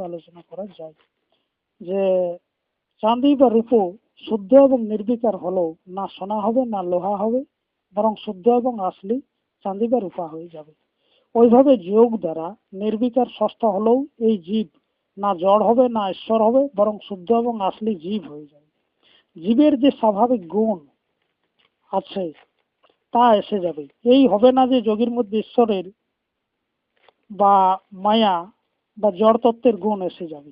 আলোচনা করা যায় যে চাঁদি বা রূপো শুদ্ধ এবং নির্বিকার হলেও না সোনা হবে, না লোহা হবে, বরং শুদ্ধ এবং আসলি চাঁদি বা রূপা হয়ে যাবে। ওইভাবে যোগ দ্বারা নির্বিকার ষষ্ঠ হলেও এই জীব না জড় হবে, না ঈশ্বর হবে, বরং শুদ্ধ এবং আসলি জীব হয়ে যাবে। জীবের যে স্বাভাবিক গুণ আছে তা এসে যাবে। এই হবে না যে যোগীর মধ্যে ঈশ্বরের বা মায়া বা জড় তত্ত্বের গুণ এসে যাবে।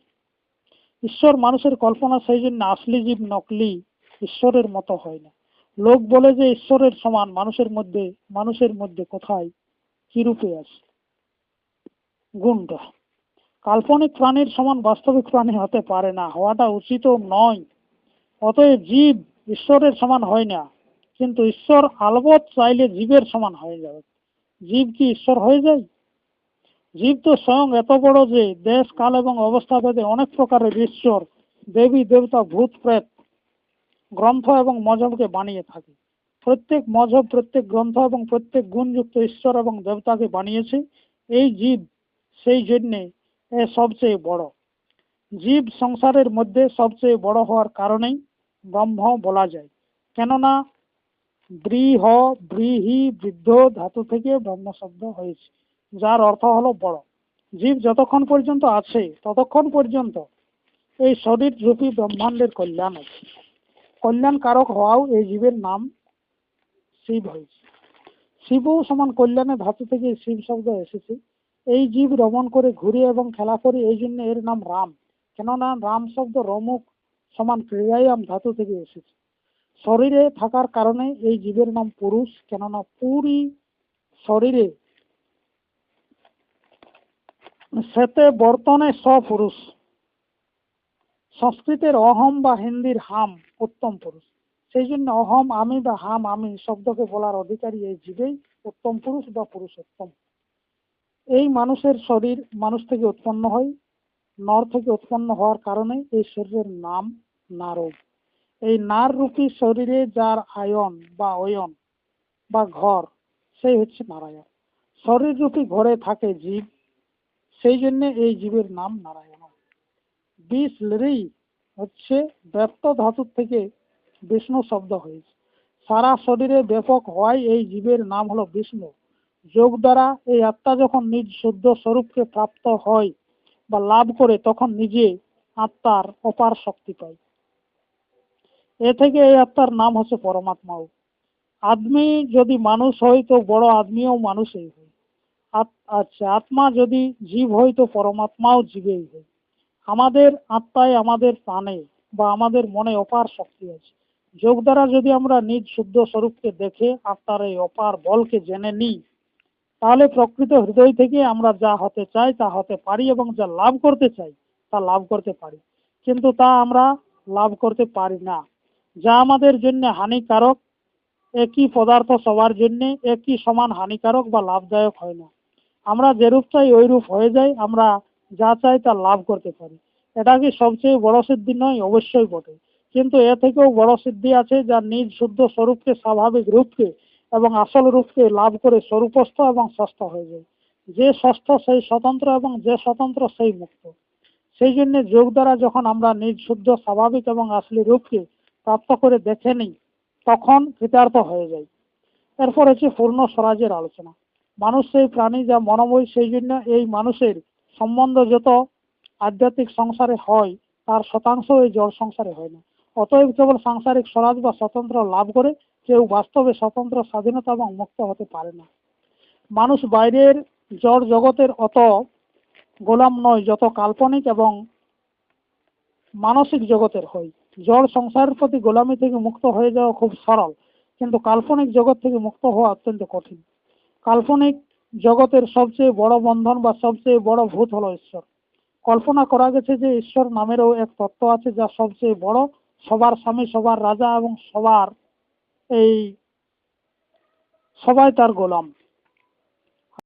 ঈশ্বর মানুষের কল্পনা সেই জন্য আসলি জীব নকলি ঈশ্বরের মতো হয় না। লোক বলে যে ঈশ্বরের সমান, মানুষের মধ্যে মানুষের মধ্যে কোথায়? কি রূপে আছে? গুণটা। কাল্পনিক প্রাণীর সমান বাস্তবিক প্রাণী হতে পারে না, হওয়াটা উচিত নয়। অতএব জীব ঈশ্বরের সমান হয় না, কিন্তু ঈশ্বর আলবত চাইলে জীবের সমান হয়ে যাবে। জীব কি ঈশ্বর হয়ে যায়? জীব স্বয়ং এত বড় যে দেশ, কাল এবং অবস্থা ভেদে অনেক প্রকারের ঈশ্বর, দেবী, দেবতা, ভূত, প্রেত গ্রন্থ এবং মজহবকে বানিয়ে থাকে। প্রত্যেক মজহব প্রত্যেক গ্রন্থ এবং প্রত্যেক গুণযুক্ত ঈশ্বর এবং দেবতাকে বানিয়েছে। এই জীব সেই জন্যে এ সবচেয়ে বড়। জীব সংসারের মধ্যে সবচেয়ে বড় হওয়ার কারণেই ব্রহ্ম বলা যায়। কেননা ব্রীহ, ব্রীহি, বৃদ্ধ ধাতু থেকে ব্রহ্ম শব্দ হয়েছে। যার অর্থ হলো বড়। জীব যতক্ষণ পর্যন্ত আছে, ততক্ষণ পর্যন্ত এই শরীর রূপী ব্রহ্মাণ্ডের কল্যাণ আছে। কল্যাণ কারক হওয়াও এই জীবের নাম শিব হয়েছে। শিবও সমান কল্যাণের ধাতু থেকে শিব শব্দ এসেছে। এই জীব রমণ করে ঘুরে এবং খেলা করে, এই জন্য এর নাম রাম। কেননা রাম শব্দ রমুক সমান ক্রিয়ায়াম ধাতু থেকে এসেছে। শরীরে থাকার কারণে এই জীবের নাম পুরুষ, কেননা পুরী শরীরে সেতে বর্তনে সপুরুষ সংস্কৃতের অহম বা হিন্দির হাম উত্তম পুরুষ। সেই জন্য অহম, আমি বা হাম, আমি শব্দকে বলার অধিকারী এই জীবেই উত্তম পুরুষ বা পুরুষোত্তম এই মানুষের শরীর মানুষ থেকে উৎপন্ন হয়, নর থেকে উৎপন্ন হওয়ার কারণে এই শরীরের নাম নারদ। এই নার রূপী শরীরে যার আয়ন বা অয়ন বা ঘর, সেই হচ্ছে নারায়ণ। শরীর রূপী ঘরে থাকে জীব সেই জন্য এই জীবের নাম নারায়ণ। বিষ লেরেই হচ্ছে ব্যক্ত ধাতুর থেকে বিষ্ণু শব্দ হয়েছে। সারা শরীরে ব্যাপক হওয়ায় এই জীবের নাম হলো বিষ্ণু। যোগ দ্বারা এই আত্মা যখন নিজ শুদ্ধ স্বরূপকে প্রাপ্ত হয় বা লাভ করে, তখন নিজে আত্মার অপার শক্তি পায়। এ থেকে এই আত্মার নাম হচ্ছে পরমাত্মাও। আদমি যদি মানুষ হয়, তো বড় আদমিও মানুষই হয়। আচ্ছা আত্মা যদি জীব হয় তো পরমাত্মাও জীবেই হয়। আমাদের আত্মায় আমাদের প্রাণে বা আমাদের মনে অপার শক্তি আছে। যোগ দ্বারা যদি আমরা নিজ শুদ্ধ স্বরূপকে দেখে আত্মার এই অপার বলকে জেনে নিই, তাহলে প্রকৃত হৃদয় থেকে আমরা যা হতে চাই তা হতে পারি এবং যা লাভ করতে চাই তা লাভ করতে পারি। কিন্তু তা আমরা লাভ করতে পারি না। যা আমাদের জন্য হানিকারক, একই পদার্থ সবার জন্য একই সমান হানিকারক বা লাভদায়ক হয় না। আমরা যেরূপ চাই, ওই রূপ হয়ে যায়, আমরা যা চাই তা লাভ করতে পারি। এটা কি সবচেয়ে বড় সিদ্ধি নয়? অবশ্যই বটে। কিন্তু এ থেকেও বড় সিদ্ধি আছে যা নিজ শুদ্ধ স্বরূপকে, স্বাভাবিক রূপকে এবং আসল রূপকে লাভ করে স্বরূপস্থ এবং ষষ্ঠ হয়ে যায়। যে ষষ্ঠ সেই স্বতন্ত্র এবং যে স্বতন্ত্র, সেই মুক্ত। সেই জন্য যোগ দ্বারা যখন আমরা নিজ শুদ্ধ, স্বাভাবিক এবং আসলি রূপকে প্রাপ্ত করে দেখে নিই, তখন কৃতার্থ হয়ে যায় এরপর হচ্ছে পূর্ণ স্বরাজের আলোচনা। মানুষ সেই প্রাণী যা মনোময় সেই জন্য এই মানুষের সম্বন্ধ যত আধ্যাত্মিক সংসারে হয়, তার শতাংশ এই জড় সংসারে হয় না। অতএব কেবল সাংসারিক স্বরাজ বা স্বতন্ত্র লাভ করে কেউ বাস্তবে স্বতন্ত্র স্বাধীনতা এবং মুক্ত হতে পারে না। মানুষ বাইরের জড় জগতের অত গোলাম নয় যত কাল্পনিক এবং মানসিক জগতের হয়। জড় সংসারের প্রতি গোলামি থেকে মুক্ত হয়ে যাওয়া খুব সরল, কিন্তু কাল্পনিক জগৎ থেকে মুক্ত হওয়া অত্যন্ত কঠিন। কাল্পনিক জগতের সবচেয়ে বড় বন্ধন বা সবচেয়ে বড় ভূত হলো ঈশ্বর। কল্পনা করা গেছে যে ঈশ্বর নামেরও এক তত্ত্ব আছে যা সবচেয়ে বড়, সবার স্বামী, সবার রাজা এবং সবার এই, সবাই তার গোলাম।